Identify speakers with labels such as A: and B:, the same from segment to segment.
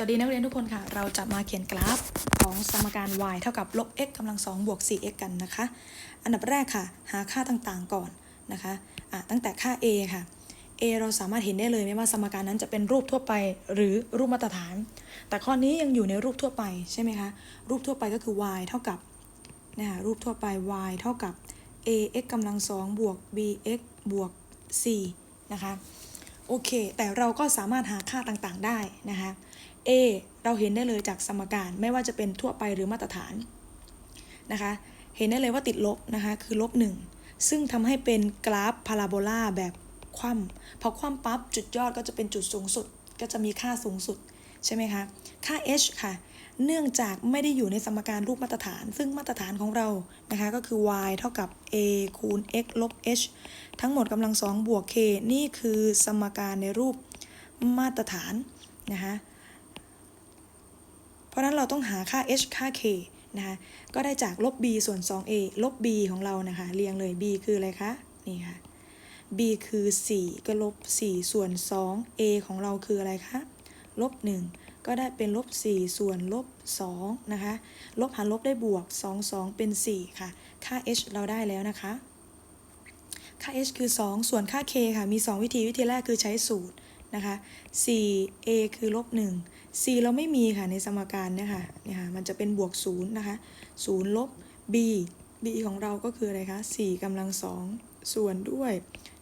A: สวัสดีนักเรียนทุกคนค่ะ เราจะมาเขียนกราฟของสมการ y เท่ากับลบ x กำลัง2บวก 4x กันนะคะ อันดับแรกค่ะ หาค่าต่างๆก่อนนะคะะตั้งแต่ค่า a ค่ะ a เราสามารถเห็นได้เลยไม่ว่าสมการนั้นจะเป็นรูปทั่วไปหรือรูปมาตรฐาน แต่ข้อนี้ยังอยู่ในรูปทั่วไปใช่ไหมคะ รูปทั่วไปก็คือ y เท่ากับนะคะรูปทั่วไป y เท่ากับ ax กำลัง2บวก bx บวก4นะคะ โอเค แต่เราก็สามารถหาค่าต่างๆได้นะคะ A เราเห็นได้เลยจากสมการไม่ว่าจะเป็นทั่วไปหรือมาตรฐานนะคะเห็นได้เลยว่าติดลบนะคะคือลบหนึ่งซึ่งทำให้เป็นกราฟพาราโบลาแบบคว่ำพอคว่ำปั๊บจุดยอดก็จะเป็นจุดสูงสุด ก็จะมีค่าสูงสุดใช่ไหมคะค่า h ค่ะ เนื่องจากไม่ได้อยู่ในสมการรูปมาตรฐาน ซึ่งมาตรฐานของเรานะคะก็คือ y เท่ากับ a คูณ x ลบ h ทั้งหมดกำลังสองบวก k นี่คือสมการในรูปมาตรฐานนะคะ เพราะนั้นเราต้องหาค่า h ค่า k นะคะ ก็ได้จากลบ b ส่วน 2a ลบ b ของเรานะคะ เรียงเลย b คืออะไรคะ นี่ค่ะ b คือ 4 ก็ลบ 4 ส่วน 2 a ของเราคืออะไรคะ ลบ 1 ก็ได้เป็นลบ 4 ส่วนลบ 2 นะคะ ลบหารลบได้บวก 2 2 เป็น 4 ค่ะ ค่า h เราได้แล้วนะคะ ค่า h คือ 2 ส่วนค่า k ค่ะ มี 2 วิธี วิธีแรกคือใช้สูตรนะคะ 4a คือลบ 1 c เราไม่มีค่ะในสมการเนี่ยค่ะเนี่ยค่ะมันจะเป็นบวก0นะคะ0ลบ b b ของเราก็คืออะไรคะ4กำลัง2ส่วนด้วย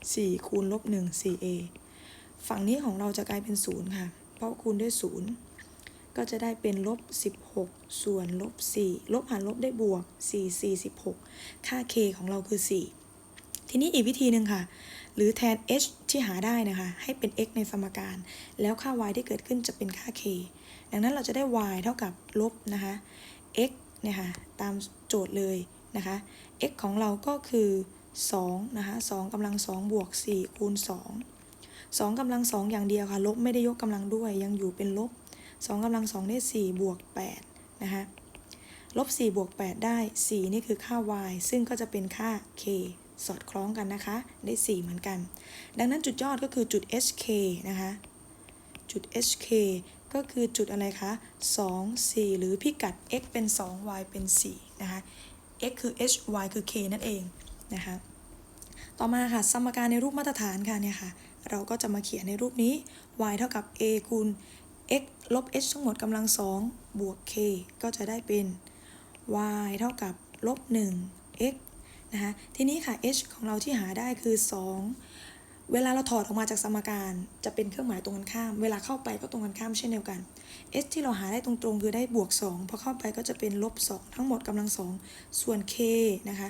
A: 4 คูณลบ1 4a ฝั่งนี้ของเราจะกลายเป็น 0 ค่ะ เพราะคูณด้วย 0 ก็จะได้เป็นลบ 16 ส่วนลบ 4 ลบหารลบได้บวก 4 4 16 ค่า k ของเราคือ 4 ทีนี้อีกวิธีหนึ่งค่ะ หรือแทน h ที่หาได้นะคะ ให้เป็น x ในสมการ แล้วค่า y ที่เกิดขึ้นจะเป็นค่า k ดังนั้นเราจะได้ y เท่ากับลบนะคะ x เนี่ยค่ะตามโจทย์เลยนะคะ x ของเราก็คือ2นะคะ2กำลัง2บวก4คูณ2 2กำลัง2อย่างเดียวค่ะ ลบไม่ได้ยกกำลังด้วย ยังอยู่เป็นลบ2กำลัง2ได้4บวก8นะคะลบ4บวก8ได้ 4 นี่คือค่า y ซึ่งก็จะเป็นค่า k สอดคล้องกันนะคะ ได้ 4 เหมือนกัน ดังนั้นจุดยอดก็คือจุด hk นะคะ จุด hk ก็คือจุดอะไรคะ2 4 หรือพิกัด x เป็น 2 y เป็น 4 นะคะ x คือ h y คือ k นั่นเองนะคะ ต่อมาค่ะ สมการในรูปมาตรฐานค่ะเนี่ยค่ะ เราก็จะมาเขียนในรูปนี้ y เท่ากับ a คูณ x ลบ h ทั้งหมดกำลัง2บวก k ก็จะได้เป็น y เท่ากับลบ1 x นะคะทีนี้ค่ะ h ของเราที่หาได้คือ 2 เวลาเราถอดออกมาจากสมการ จะเป็นเครื่องหมายตรงกันข้าม เวลาเข้าไปก็ตรงกันข้ามเช่นเดียวกัน h ที่เราหาได้ตรงๆ คือได้บวก 2 พอเข้าไปก็จะเป็นลบ 2 ทั้งหมดกำลัง 2 ส่วน k นะคะ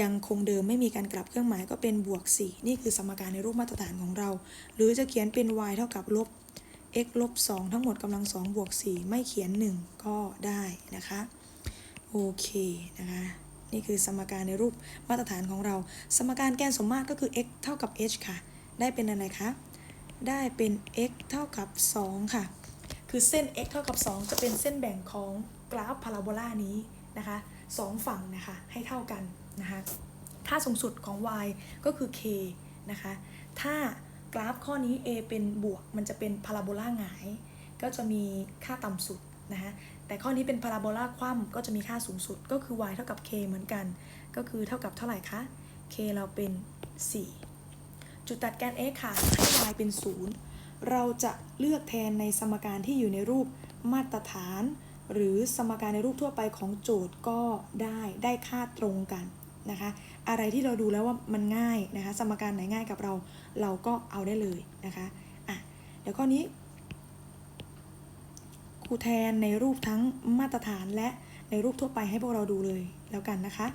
A: ยังคงเดิมไม่มีการกลับเครื่องหมายก็เป็นบวก 4 นี่คือสมการในรูปมาตรฐานของเรา หรือจะเขียนเป็น y เท่ากับลบ x ลบ 2 ทั้งหมดกำลัง 2 บวก 4 ไม่เขียน 1 ก็ได้นะคะ โอเคนะคะ นี่คือสมการในรูปมาตรฐานของเรา สมการแกนสมมาตรก็คือ x เท่ากับ h ค่ะ ได้เป็นอะไรคะ ได้เป็น x เท่ากับ 2 ค่ะ คือเส้น x เท่ากับ 2 จะเป็นเส้นแบ่งของกราฟพาราโบลานี้นะคะสองฝั่งนะคะ ให้เท่ากันนะคะ ค่าสูงสุดของ y ก็คือ k นะคะ ถ้ากราฟข้อนี้ a เป็นบวก มันจะเป็นพาราโบลาหงาย ก็จะมีค่าต่ำสุด นะคะแต่ข้อนี้เป็นพาราโบลาคว่ำก็จะมีค่าสูงสุดก็คือ y เท่ากับ k เหมือนกัน ก็คือเท่ากับเท่าไหร่คะ k เราเป็น 4 จุดตัดแกน x ค่ะให้ y เป็น 0 เราจะเลือกแทนในสมการที่อยู่ในรูปมาตรฐาน หรือสมการในรูปทั่วไปของโจทย์ก็ได้ได้ค่าตรงกันนะคะอะไรที่เราดูแล้วว่ามันง่ายนะคะสมการไหนง่ายกับเราเราก็เอาได้เลยนะคะอะเดี๋ยวข้อนี้ ครูแทนในรูปทั้งมาตรฐานและในรูปทั่วไปให้พวกเราดูเลยแล้วกันนะคะ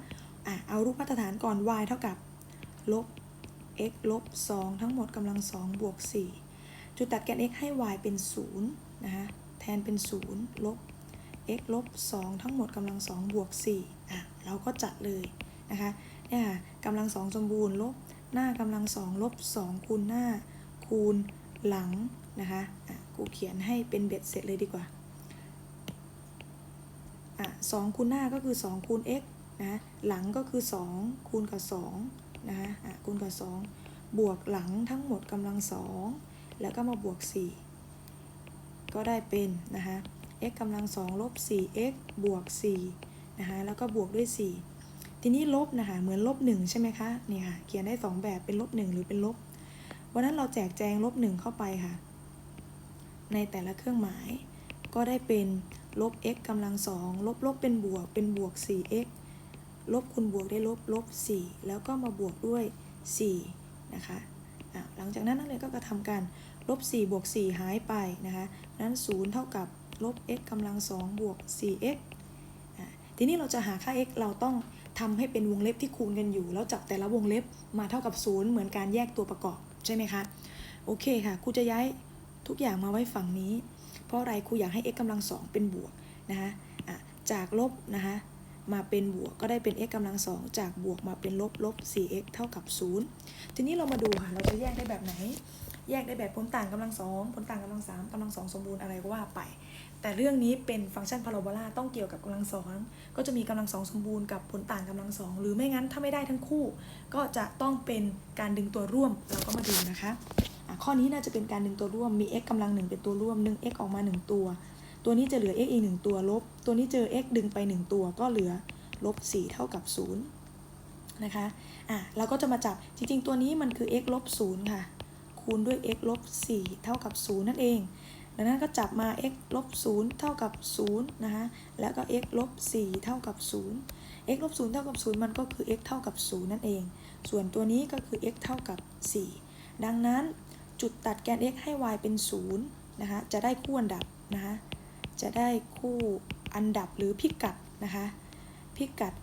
A: อะเอารูปมาตรฐานก่อน y เท่ากับลบ x ลบ 2 ทั้งหมดกำลัง 2 บวก 4 จุดตัดแกน x ให้ y เป็น 0 นะคะ แทนเป็น 0 ลบ x ลบ 2 ทั้งหมดกำลัง 2 บวก 4 อะ เราก็จัดเลยนะคะ เนี่ยค่ะกำลัง 2 สมบูรณ์ ลบ หน้ากำลัง 2 ลบ 2 คูณหน้า คูณหลังนะคะ อะ กูเขียนให้เป็นเบ็ดเสร็จเลยดีกว่า อะ2คูณหน้าก็คือ2คูณ x นะหลังก็คือ 2 คูณกับ2นะคะอะคูณกับ 2 บวกหลังทั้งหมดกำลัง 2 แล้วก็มาบวก 4 ก็ได้เป็นนะคะ x กำลัง 2 ลบ 4x บวก4นะคะแล้วก็บวกด้วย 4 ทีนี้ลบนะคะเหมือนลบ 1 ใช่ไหมคะนี่ค่ะเขียนได้ 2 แบบเป็นลบ 1 หรือเป็นลบวันนั้นเราแจกแจงลบ 1 เข้าไปค่ะ ในแต่ละเครื่องหมายก็ได้เป็น ลบ x กำลัง2ลบลบเป็นบวกเป็นบวก 4x ลบคูณบวกได้ลบลบ 4 แล้วก็มาบวกด้วย 4 นะคะหลังจากนั้นนักเรียนก็กระทำการลบ 4 บวก 4 หายไปนะคะนั้น0เท่ากับลบ x กำลัง2บวก 4x ทีนี้เราจะหาค่า x เราต้องทำให้เป็นวงเล็บที่คูณกันอยู่ แล้วจับแต่ละวงเล็บมาเท่ากับ 0 เหมือนการแยกตัวประกอบ ใช่ไหมคะ โอเคค่ะครูจะย้ายทุกอย่างมาไว้ฝั่งนี้ ราะอะไรครูอยากให้ x กำลัง2เป็นบวกนะคะะจากลบนะคะมาเป็นบวกก็ได้เป็น x กำลัง2จากบวกมาเป็นลบลบ 4x เท่ากับ 0 ทีนี้เรามาดูค่ะ เราจะแยกได้แบบไหน แยกได้แบบผลต่างกำลังสองผลต่างกำลังสามกำลังสองสมบูรณ์อะไรก็ว่าไป แต่เรื่องนี้เป็นฟังก์ชันพาราโบลาต้องเกี่ยวกับกำลังสองก็จะมีกำลังสองสมบูรณ์กับผลต่างกำลังสองหรือไม่งั้นถ้าไม่ได้ทั้งคู่ ก็จะต้องเป็นการดึงตัวร่วมเราก็มาดูนะคะ ข้อนี้น่าจะเป็นการดึงตัวร่วมมี x กำลังหนึ่งเป็นตัวร่วมดึง x ออกมา 1 ตัว ตัวนี้จะเหลือ x อีกหนึ่งตัวลบ ตัวนี้เจอ x ดึงไป 1 ตัวก็เหลือลบ4เท่ากับ0นะคะอะเราก็จะมาจับจริง ๆ ตัวนี้มันคือ x ลบ0ค่ะ คูณด้วย x ลบ4เท่ากับ0นั่นเอง ดังนั้นก็จับมา x ลบ0เท่ากับ0นะคะแล้วก็ x ลบ4เท่ากับ0 x ลบ0เท่ากับ0มันก็คือ x เท่ากับ0นั่นเอง ส่วนตัวนี้ก็คือ x เท่ากับ 4ดังนั้น จุดตัดแกน x ให้ y เป็น 0 นะคะ จะได้คู่อันดับนะคะ จะได้คู่อันดับหรือพิกัดนะคะ พิกัด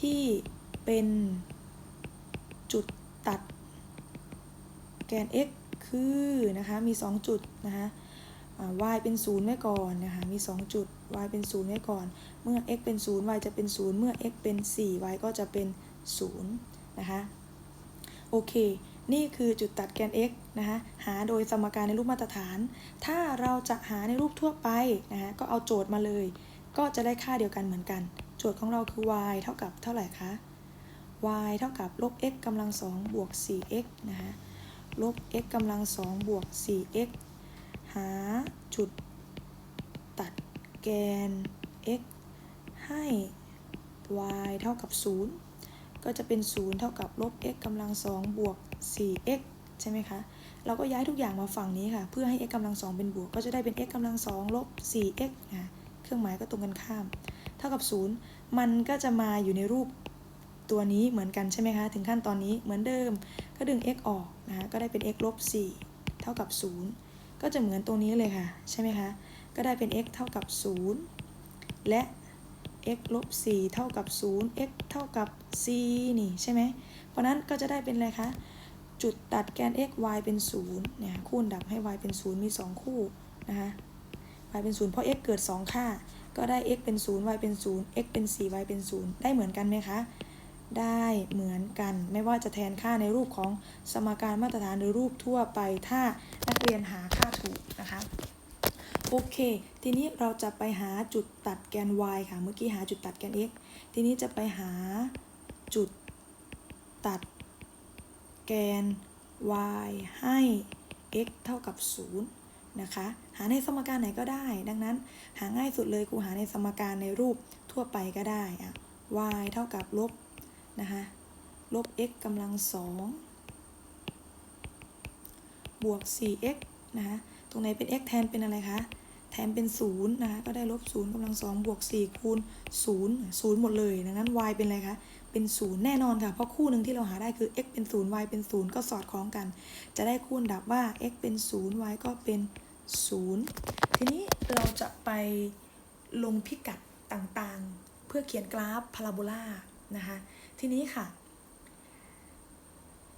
A: ที่เป็นจุดตัดแกน x คือนะคะ มี 2 จุดนะคะ y เป็น 0 ไว้ก่อนนะคะ มี 2 จุด y เป็น 0 ไว้ก่อน เมื่อ x เป็น 0 y จะเป็น 0 เมื่อ x เป็น 4 y ก็จะเป็น 0 นะคะ โอเค นี่คือจุดตัดแกน x นะคะหาโดยสมการในรูปมาตรฐาน ถ้าเราจะหาในรูปทั่วไปนะคะก็เอาโจทย์มาเลย ก็จะได้ค่าเดียวกันเหมือนกัน โจทย์ของเราคือ y เท่ากับเท่าไหร่คะ y เท่ากับลบ x กำลัง2บวก 4x นะคะลบ x กำลัง2บวก 4x หาจุดตัดแกน x ให้ y เท่ากับ 0 ก็จะเป็น 0 เท่ากับลบ x กำลัง2บวก 4x ใช่ไหมคะ เราก็ย้ายทุกอย่างมาฝั่งนี้ค่ะ เพื่อให้ x กำลัง2เป็นบวก ก็จะได้เป็น x กำลัง2ลบ 4x นะเครื่องหมายก็ตรงกันข้าม เท่ากับ 0 มันก็จะมาอยู่ในรูปตัวนี้เหมือนกันใช่ไหมคะ ถึงขั้นตอนนี้เหมือนเดิม ก็ดึง x ออกนะคะ ก็ได้เป็น x ลบ 4 เท่ากับ 0 ก็จะเหมือนตรงนี้เลยค่ะ ใช่ไหมคะ ก็ได้เป็น x เท่ากับ 0 และ x ลบ 4 เท่ากับ 0 x เท่ากับ c นี่ใช่ไหม เพราะนั้นก็จะได้เป็นอะไรคะ จุดตัดแกน x y เป็น0เนี่ยคูณดับให้ y เป็น 0 มี 2 คู่นะคะ y เป็น 0 เพราะ x เกิด 2 ค่า ก็ได้ x เป็น 0 y เป็น 0 x เป็น 4 y เป็น 0 ได้เหมือนกันไหมคะ ได้เหมือนกัน ไม่ว่าจะแทนค่าในรูปของสมการมาตรฐานหรือรูปทั่วไป ถ้านักเรียนหาค่าถูกนะคะโอเค ทีนี้เราจะไปหาจุดตัดแกน y ค่ะ เมื่อกี้หาจุดตัดแกน x ทีนี้จะไปหาจุดตัด แกน y ให้ x เท่ากับ 0 นะคะ หาในสมการไหนก็ได้ ดังนั้นหาง่ายสุดเลยครูหาในสมการในรูปทั่วไปก็ได้อะ y เท่ากับลบนะคะลบ x กำลัง2บวก 4x นะคะ ตรงไหนเป็น x แทนเป็นอะไรคะ แทนเป็น 0 นะคะ ก็ได้ลบ0กำลัง2บวก 4 คูณ 0 0 หมดเลย ดังนั้น y เป็นอะไรคะ เป็น0แน่นอนค่ะ เพราะคู่หนึ่งที่เราหาได้คือ x เป็น0 y เป็น0ก็สอดคล้องกัน จะได้คูณดับว่า x เป็น0 y ก็เป็น0ทีนี้เราจะไปลงพิกัดต่างๆ เพื่อเขียนกราฟพาราโบลานะคะ ทีนี้ค่ะ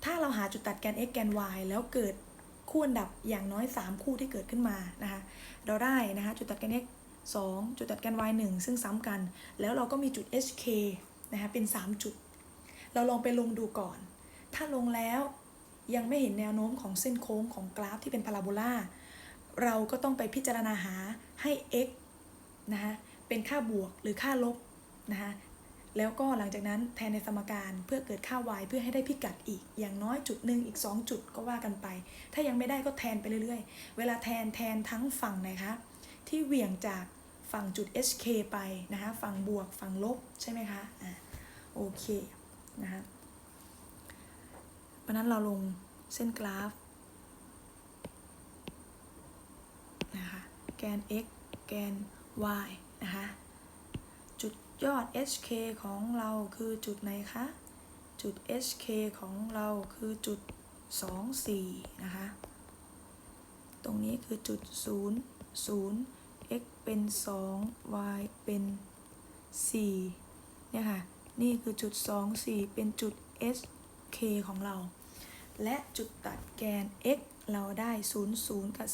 A: ถ้าเราหาจุดตัดแกน x แกน y แล้วเกิดคู่อันดับอย่างน้อย 3 คู่ที่เกิดขึ้นมานะคะ เราได้นะคะจุดตัดแกน x 2 จุดตัดแกน y 1ซึ่งซ้ำกัน แล้วเราก็มีจุด hk นะคะเป็น 3 จุด เราลองไปลงดูก่อน ถ้าลงแล้วยังไม่เห็นแนวโน้มของเส้นโค้งของกราฟที่เป็นพาราโบลาเราก็ต้องไปพิจารณาหาให้ x นะคะเป็นค่าบวกหรือค่าลบนะคะแล้วก็หลังจากนั้นแทนในสมการเพื่อเกิดค่า y เพื่อให้ได้พิกัดอีก อย่างน้อยจุดหนึ่งอีก 2 จุดก็ว่ากันไป ถ้ายังไม่ได้ก็แทนไปเรื่อยๆ เวลาแทนแทนทั้งฝั่งไหนคะ ที่เหวี่ยงจาก ฝั่งจุด hk ไปนะคะฝั่งบวกฝั่งลบใช่ไหมคะอ่าโอเคนะคะเพราะนั้นเราลงเส้นกราฟนะคะแกน x แกน y นะคะจุดยอด hk ของเราคือจุดไหนคะจุด hk ของเราคือจุด 2 4 นะคะ ตรงนี้คือจุด 0 0 x เป็น 2 y เป็น 4 เนี่ยค่ะ นี่คือจุด 2 4 เป็นจุด hk ของเรา และจุดตัดแกน x เราได้ 0 0 กับ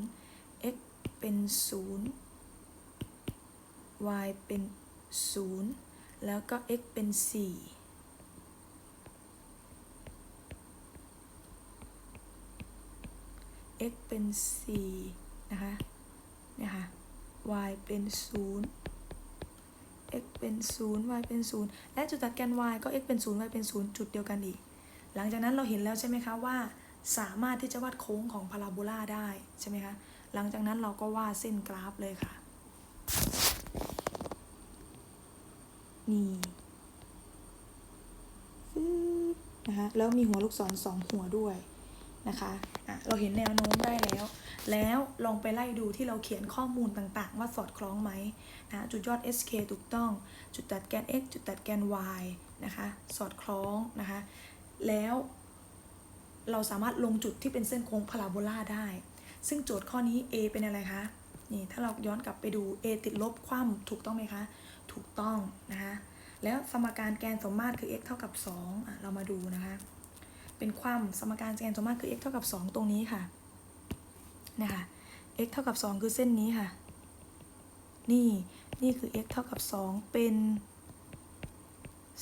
A: 40 x เป็น 0 y เป็น 0 แล้วก็ x เป็น4 x เป็น 4 นะคะ นี่ยค่ะ y เป็น 0 x เป็น 0 y เป็น 0 และจุดตัดแกน y ก็ x เป็น 0 y เป็น 0 จุดเดียวกันอีก หลังจากนั้นเราเห็นแล้วใช่ไหมคะว่า สามารถที่จะวาดโค้งของพาราโบลาได้ใช่ไหมคะ หลังจากนั้นเราก็วาดเส้นกราฟเลยค่ะ นี่นะคะ แล้วมีหัวลูกศรสองหัวด้วย นะคะะเราเห็นแนวโน้มได้แล้ว แล้วลองไปไล่ดูที่เราเขียนข้อมูลต่างๆ ว่าสอดคล้องไหมนะจุดยอด SK ถูกต้อง จุดตัดแกน x จุดตัดแกน y นะคะสอดคล้องนะคะ แล้วเราสามารถลงจุดที่เป็นเส้นโค้งพาราโบลาได้ ซึ่งโจทย์ข้อนี้ a เป็นอะไรคะ นี่ถ้าเราย้อนกลับไปดู a ติดลบคว่ำถูกต้องไหมคะ ถูกต้องนะคะ แล้วสมการแกนสมมาตรคือ x เท่ากับ2อะเรามาดูนะคะ เป็นความสมการแกนสมมาตรคือ x เท่ากับ 2 ตรงนี้ค่ะนะคะ x เท่ากับ 2 คือเส้นนี้ค่ะ นี่นี่คือ x เท่ากับ 2 เป็น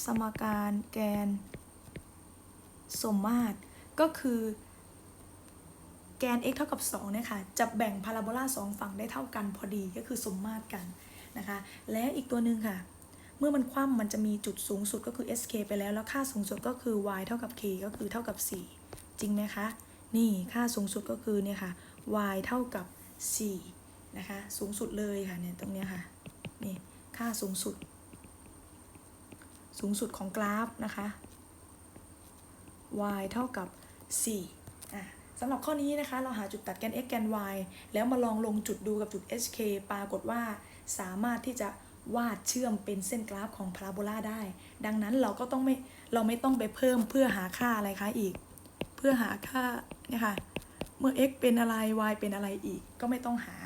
A: สมการแกน สมมาตรก็คือแกน x เท่ากับ2เนี่ยค่ะจะแบ่งพาราโบลาสองฝั่งได้เท่ากันพอดีก็คือสมมาตรกันนะคะ และอีกตัวหนึ่งค่ะ เมื่อมันคว่ำมันจะมีจุดสูงสุดก็คือ sk ไปแล้ว แล้วค่าสูงสุดก็คือ y เท่ากับ k ก็คือเท่ากับ 4 จริงไหมคะ นี่ค่าสูงสุดก็คือเนี่ยค่ะ y เท่ากับ 4 นะคะ สูงสุดเลยค่ะเนี่ยตรงเนี้ยค่ะ นี่ค่าสูงสุด สูงสุดของกราฟนะคะ y เท่ากับ 4 อะสำหรับข้อนี้นะคะ เราหาจุดตัดแกน x แกน y แล้วมาลองลงจุดดูกับจุด hk ปรากฏว่าสามารถที่จะ วาดเชื่อมเป็นเส้นกราฟของพาราโบลาได้ ดังนั้นเราก็ต้องไม่เราไม่ต้องไปเพิ่มเพื่อหาค่าอะไรคะอีก เพื่อหาค่าเนี่ยค่ะเมื่อ x เป็นอะไร y เป็นอะไรอีก ก็ไม่ต้องหา